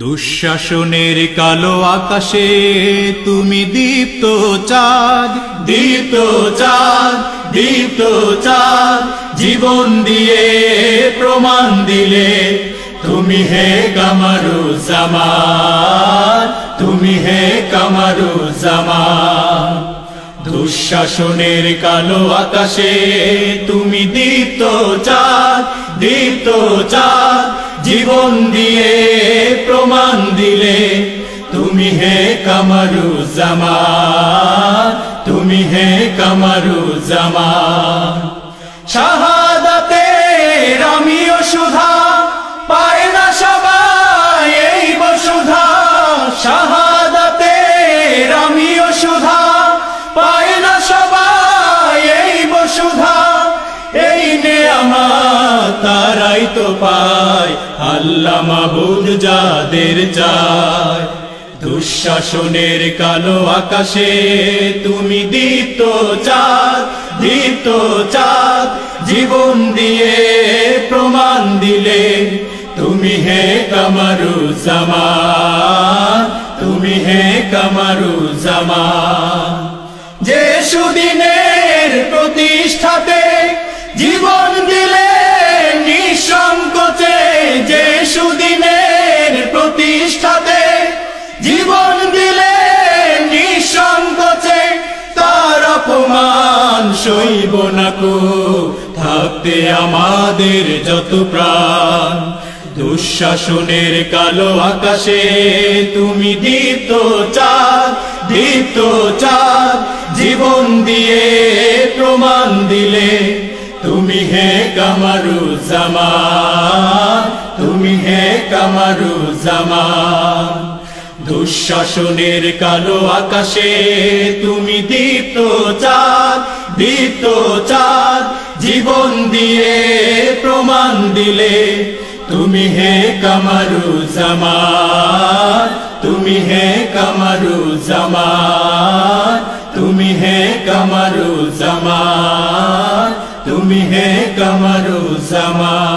দুঃশাসনের কালো আকাশে তুমি দীপ্ত চাঁদ দীপ্ত চাঁদ দীপ্ত চাঁদ। জীবন দিয়ে প্রমাণ দিলে, তুমি হে কামারু জামান, তুমি হে কামারু জামান। দুঃশাসনের কালো আকাশে তুমি দীপ্ত চাঁদ দীপ্ত চাঁদ। জীবন দিয়ে হে কামারু জামান, তুমি হে কামারু জামান। শাহাদাতে আমিও সুধা পায় না সবাই এই বসুধা। শাহাদাতে আমিও সুধা পায় না সবাই এই বসুধা। এই নে তারাই তো পায়, আল্লাহ মাহবুদ যাদের চায়। দুঃশাসনের কালো আকাশে তুমি দীপ্ত চাঁদ দীপ্ত চাঁদ, জীবন দিয়ে প্রমাণ দিলে। তুমি হে কামারু জামা তুমি হে কামারু জামা যে সুদিনের প্রতিষ্ঠাতে সইব না কো, থাকতে আমাদের যত প্রাণ। দুঃশাসনের কালো আকাশে তুমি দীপ্ত চাঁদ দীপ্ত চাঁদ, জীবন দিয়ে প্রমাণ দিলে। তুমি হে কামারু জামান, তুমি হে কামারু জামান। দুঃশাসনের কালো আকাশে তুমি দীপ্ত চাঁদ দীপ্ত চাঁদ, জীবন দিয়ে প্রমাণ দিলে, তুমি হে কামারু জামান তুমি হে কামারু জামান তুমি হে কামারু জামান তুমি হে কামারু জামান